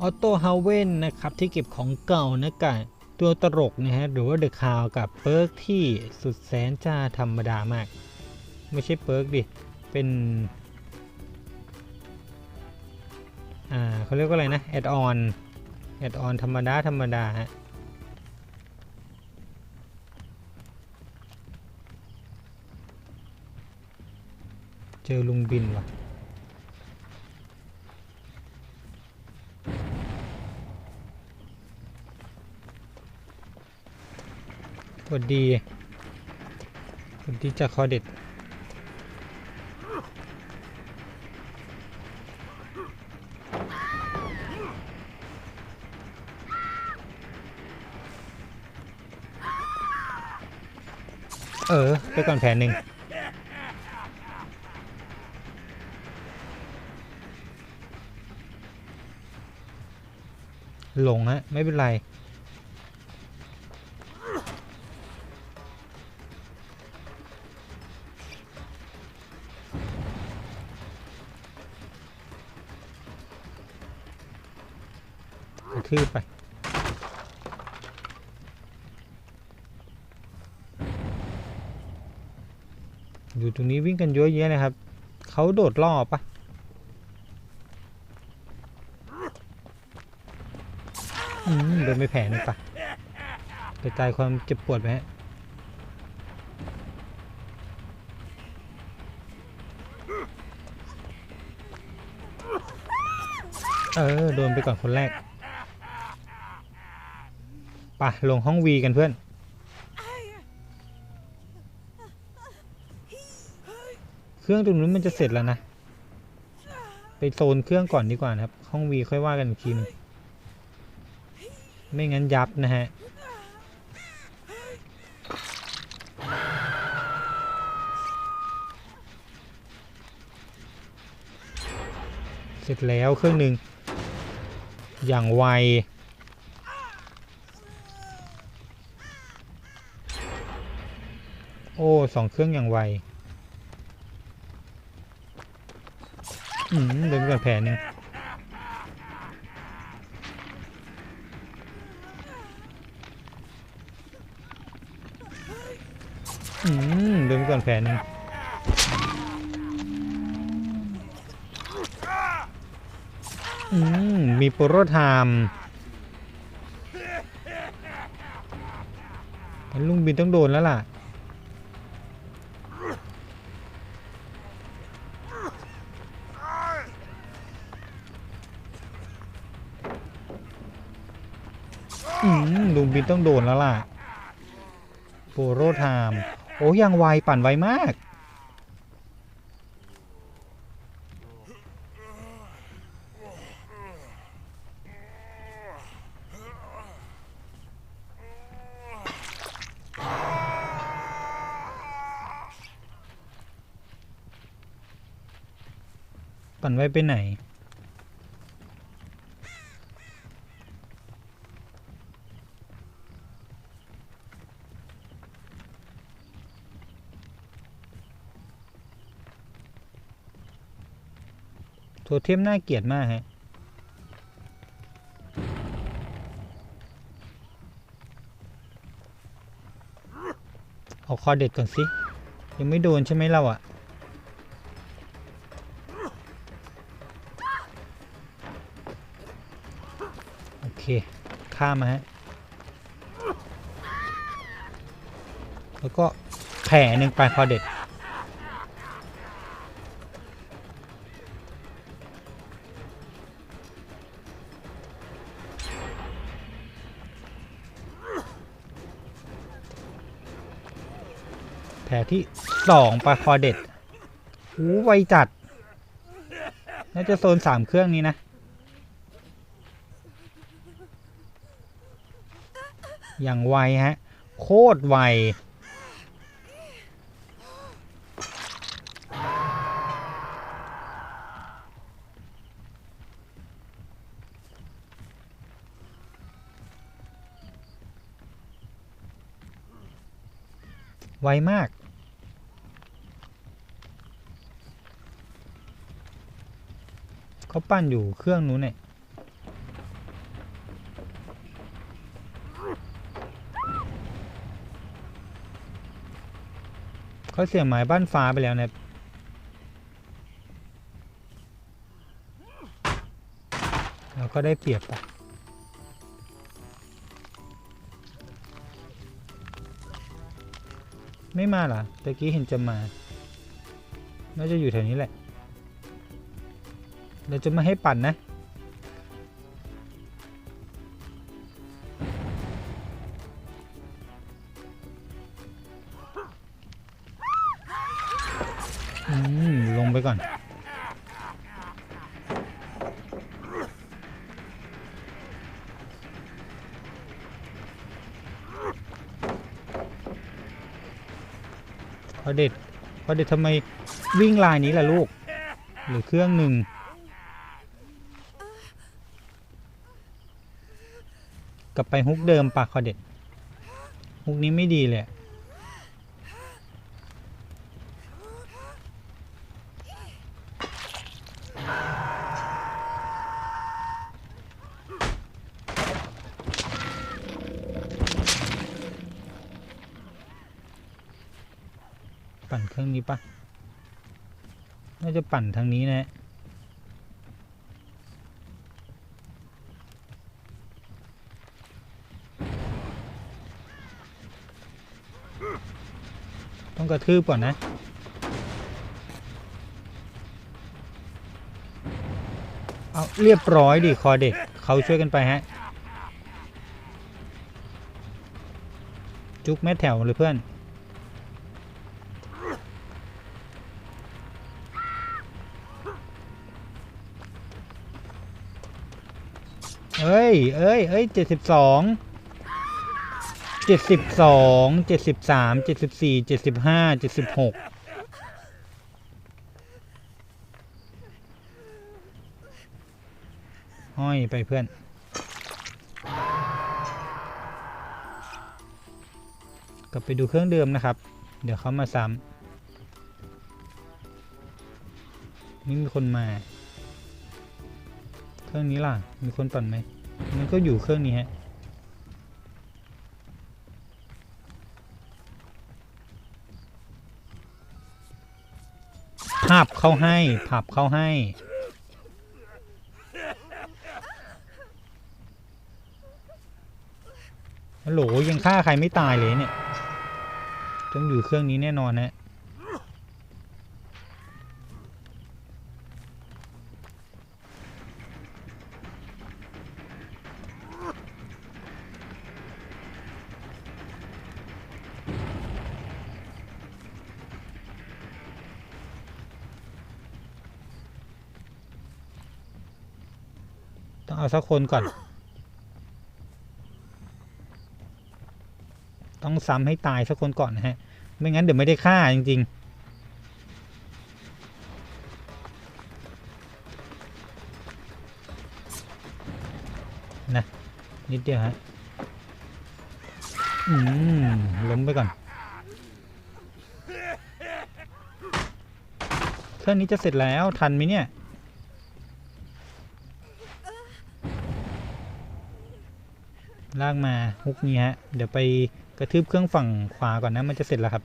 ออโต้ฮาเวนนะครับที่เก็บของเก่านะกับตัวตลกนะฮะหรือว่าเดอะคาวกับเปิร์กที่สุดแสนจะธรรมดามาก ไม่ใช่เปิร์กดิ เป็นอ่าเขาเรียกว่าอะไรนะแอดออนแอดออนธรรมดา ธรรมดาฮะเจอลุงบินว่ะ สวัสดีสวัสดีจากคอเด็ดเออ ไปก่อนแผนหนึ่งหลงฮะ ไม่เป็นไร ระทืบไป อยู่ตรงนี้วิ่งกันเยอะแยะเลยครับ เขาโดดล่อปะอืมโดนไปแผลหนึงปะกระจายความเจ็บปวดไปฮะเออ โดนไปก่อนคนแรก ปะลงห้องวีกันเพื่อน เครื่องตรงนู้นมันจะเสร็จแล้วนะ ไปโซนเครื่องก่อนดีกว่านะครับ ห้องวีค่อยว่ากันอีกทีหนึงไม่งั้นยับนะฮะเสร็จแล้วเครื่องหนึ่งอย่างไว โอ้ สองเครื่องอย่างไวอืมเดินไปก่อนแผลหนึ่งอืมเดินไปก่อนแผลนึงอืมมีโปรโรไทม์ลุงบินต้องโดนแล้วล่ะ ลุงบินต้องโดนแล้วล่ะโปโรไทม์โอ้ยังไวปั่นไวมากปั่นไวไปไหน โทเทมน่าเกลียดมากฮะเอาคอเด็ดก่อนสิ ยังไม่โดนใช่ไหมเราอะโอเคข้ามมาฮะ แล้วก็แผลหนึ่งไปคอเด็ด แผลที่สองปลาคอเด็ดหูไวจัด น่าจะโซนสามเครื่องนี้นะ อย่างไวฮะ โคตรไว ไวมาก ปั้นอยู่เครื่องนู้นเนี่ยเขาเสียหมายบ้านฟ้าไปแล้วเนี่ยเราก็ได้เปรียบไปไม่มาหรอตะกี้เห็นจะมา น่าจะอยู่แถวนี้แหละ เราจะไม่ให้ปั่นนะ ลงไปก่อน พอเด็ดพอเด็ดทำไมวิ่งลายนี้ล่ะลูก หรือเครื่องหนึ่ง กลับไปฮุกเดิมปากคอเด็ดฮุกนี้ไม่ดีเลยปั่นเครื่องนี้ปะน่าจะปั่นทางนี้นะ ต้องกระทืบก่อนนะเอาเรียบร้อยดิคอเด็กเขาช่วยกันไปฮะ จุกแม่แถวเลยเพื่อนเอ้ยเอ้ยเอ้ยเจ็ดสิบสอง เจ็ดสิบสองเจ็ดสิบสามเจ็ดสิบสี่เจ็ดสิบห้าเจ็ดสิบหกห้อยไปเพื่อน กลับไปดูเครื่องเดิมนะครับ เดี๋ยวเขามาซ้ำไม่มีคนมา เครื่องนี้ล่ะ มีคนปั่นไหมมันก็อยู่เครื่องนี้ฮะ ผับเข้าให้ ผับเข้าให้ ฮัลโหลยังฆ่าใครไม่ตายเลยเนี่ย ต้องอยู่เครื่องนี้แน่นอนนะ เอาสักคนก่อน ต้องซ้ำให้ตายสักคนก่อนนะฮะ ไม่งั้นเดี๋ยวไม่ได้ฆ่าจริง ๆนะนิดเดียวฮะ อืม ล้มไปก่อน เครื่องนี้จะเสร็จแล้วทันไหมเนี่ย ลากมาฮุกนี้ฮะ เดี๋ยวไปกระทืบเครื่องฝั่งขวาก่อนนะ มันจะเสร็จแล้วครับ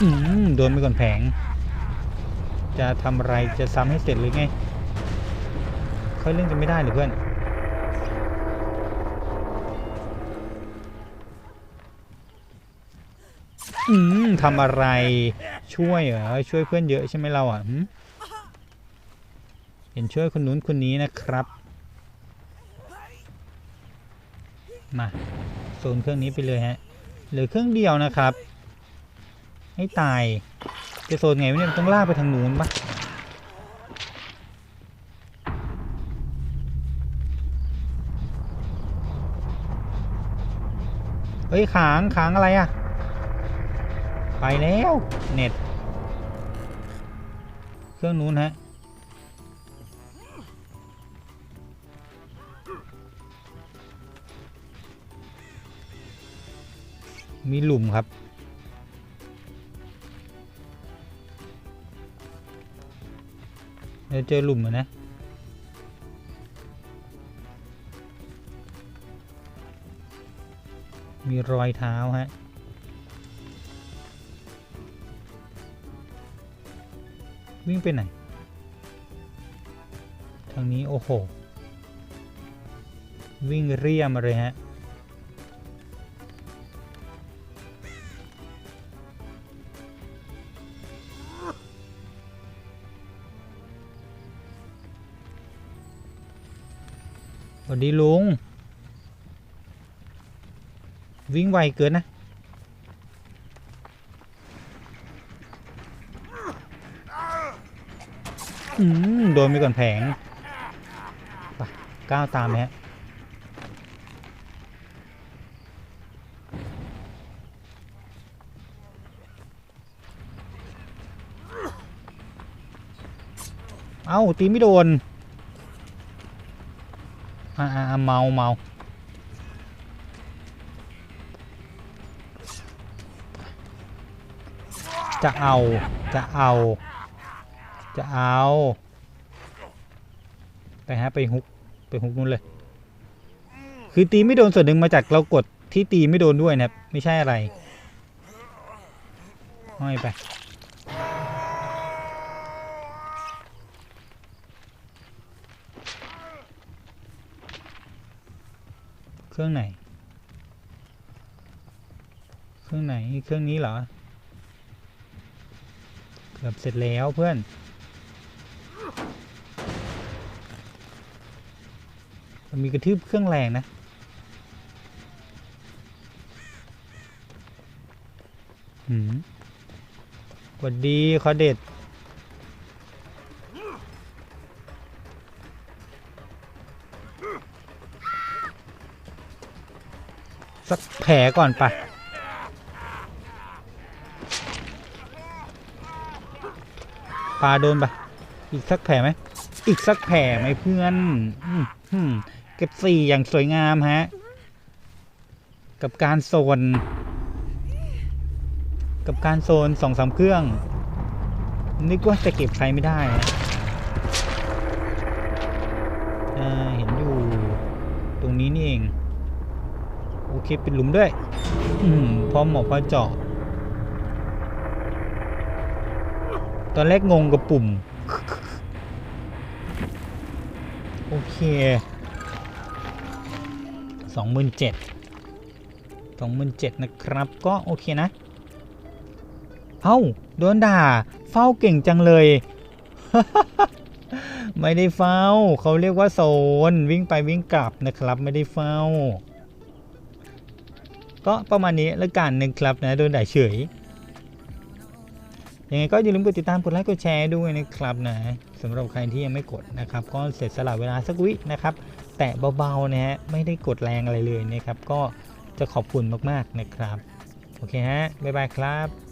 อืมโดนไปก่อนแผง จะทำอะไรจะซ้ำให้เสร็จหรือไงค่อยเล่นกันไม่ได้หรือเพื่อนอืมทำอะไรช่วยเหรอช่วยเพื่อนเยอะใช่ไหมเราอะ เห็นช่วยคนนู้นคนนี้นะครับ มาโซนเครื่องนี้ไปเลยฮะเหลือเครื่องเดียวนะครับ ให้ตายจะโซนไงวะเนี่ยต้องลากไปทางนู้นปะเฮ้ยค้างค้างอะไรอะไปแล้ว เน็ต เครื่องนู้นฮะ มีหลุมครับ เดี๋ยวเจอหลุมนะมีรอยเท้าฮะ วิ่งไปไหน ทางนี้ โอ้โห วิ่งเรียมาเลยฮะ วัสดีลุง วิ่งไวเกินนะ อืม โดนไปก่อนแผงไปก้าวตามฮะเอ้าตีไม่โดน อ่าเมาเมาจะเอา จะเอา จะเอา ไปฮะไปฮุก ไปฮุกนู้นเลย คือตีไม่โดนส่วนหนึ่งมาจากเรากดที่ตีไม่โดนด้วยนะครับ ไม่ใช่อะไรห้อยไป รื่อง ไหน เครื่องไหนเครื่องนี้เหรอ เกือบเสร็จแล้วเพื่อน มันมีกระทืบเครื่องแรงนะหืมสวัสดีคอเด็ด ลก่อนไปปลาโดนไปอีกสักแผลไหม อีกสักแผลไหมเพื่อนเก็บสี่อย่างสวยงามฮะ กับการโซน กับการโซนสองสามเครื่อง นึกว่าจะเก็บใครไม่ได้เห็นอยู่ ตรงนี้นี่เอง เคเป็นหลุมด้วย อืมพร้อมหมอพอเจาะตอนแรกงงกับปุ่ม โอเคสองหมื่นเจ็ดสองหมื่นเจ็ดนะครับ ก็โอเคนะ เอ้า โดนด่า เฝ้าเก่งจังเลย ไม่ได้เฝ้า เขาเรียกว่าโซนวิ่งไปวิ่งกลับนะครับ ไม่ได้เฝ้า ก็ประมาณนี้แล้วกันหนึ่งครับนะโดนด่าเฉยยังไงก็อย่าลืมกดติดตามกดไลค์กดแชร์ด้วยนะครับนะสำหรับใครที่ยังไม่กดนะครับ ก็เสร็จสละเวลาสักวินะครับ แตะเบาๆนะฮะไม่ได้กดแรงอะไรเลยนะครับ ก็จะขอบคุณมากๆนะครับ โอเคฮะบ๊ายบายครับ